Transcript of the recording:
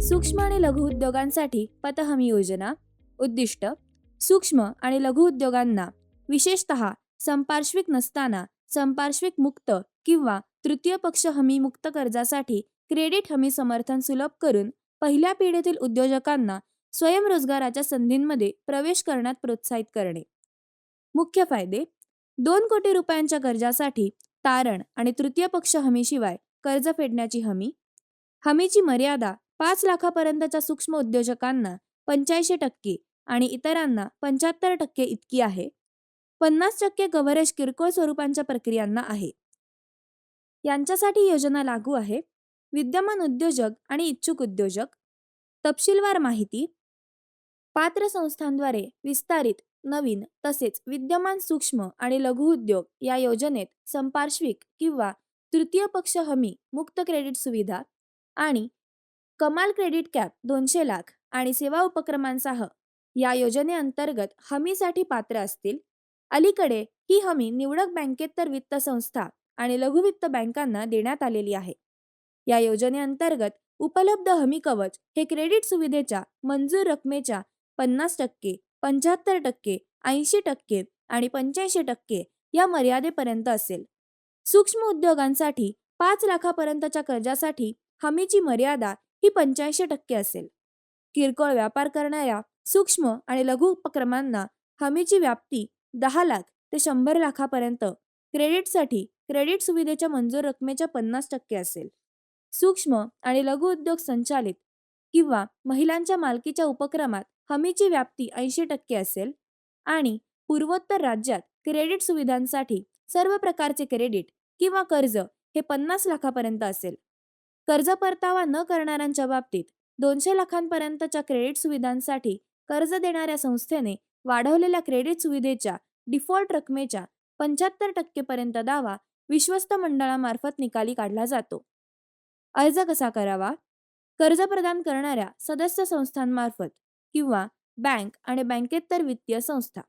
सूक्ष्म आणि लघु उद्योगांसाठी पतहमी योजना उद्दिष्ट सूक्ष्म आणि लघु उद्योगांना विशेषतः संपार्श्विक नसताना संपार्श्विक मुक्त किंवा तृतीय पक्ष हमी मुक्त कर्जासाठी क्रेडिट हमी समर्थन सुलभ करून पहिल्या पिढीतील उद्योजकांना स्वयंरोजगाराच्या संधींमध्ये प्रवेश करण्यात प्रोत्साहित करणे. मुख्य फायदे दोन कोटी रुपयांच्या कर्जासाठी तारण आणि तृतीय पक्ष हमीशिवाय कर्ज फेडण्याची हमी हमीची मर्यादा पाच लाखापर्यंतच्या सूक्ष्म उद्योजकांना पंच्याऐंशी टक्के आणि इतरांना पंच्याहत्तर टक्के इतकी आहे. पन्नास टक्के कव्हरेज किरकोळ स्वरूपांच्या प्रक्रियांना आहे. यांच्यासाठी योजना लागू आहे. विद्यमान उद्योजक आणि इच्छुक उद्योजक तपशीलवार माहिती पात्र संस्थांद्वारे विस्तारित नवीन तसेच विद्यमान सूक्ष्म आणि लघु उद्योग या योजनेत संपार्श्विक किंवा तृतीय पक्ष हमी मुक्त क्रेडिट सुविधा आणि कमाल क्रेडिट कॅप दोनशे लाख आणि सेवा उपक्रमांसह या योजनेअंतर्गत हमीसाठी पात्र असतील. अलीकडे ही हमी निवडक बँकेतर वित्त संस्था आणि लघुवित्त बँकांना देण्यात आलेली आहे. या योजनेअंतर्गत उपलब्ध हमी कवच हे क्रेडिट सुविधेच्या मंजूर रकमेच्या पन्नास टक्के पंच्याहत्तर टक्के ऐंशी टक्के आणि पंच्याऐंशी टक्के या मर्यादेपर्यंत असेल. सूक्ष्म उद्योगांसाठी पाच लाखापर्यंतच्या कर्जासाठी हमीची मर्यादा ही पंच्याऐंशी टक्के असेल. किरकोळ व्यापार करणाऱ्या सूक्ष्म आणि लघु उपक्रमांना हमीची व्याप्ती दहा लाख ते शंभर लाखापर्यंत क्रेडिटसाठी क्रेडिट सुविधेच्या मंजूर रकमेच्या पन्नास टक्के असेल. सूक्ष्म आणि लघु उद्योग संचालित किंवा महिलांच्या मालकीच्या उपक्रमात हमीची व्याप्ती ऐंशी टक्के असेल आणि पूर्वोत्तर राज्यात क्रेडिट सुविधांसाठी सर्व प्रकारचे क्रेडिट किंवा कर्ज हे पन्नास लाखापर्यंत असेल. कर्ज परतावा न करणाऱ्यांच्या बाबतीत दोनशे लाखांपर्यंतच्या क्रेडिट सुविधांसाठी कर्ज देणाऱ्या संस्थेने वाढवलेल्या क्रेडिट सुविधेच्या डिफॉल्ट रकमेच्या पंच्याहत्तर टक्केपर्यंत दावा विश्वस्त मंडळामार्फत निकाली काढला जातो. अर्ज कसा करावा? कर्ज प्रदान करणाऱ्या सदस्य संस्थांमार्फत किंवा बँक आणि बँकेतर वित्तीय संस्था.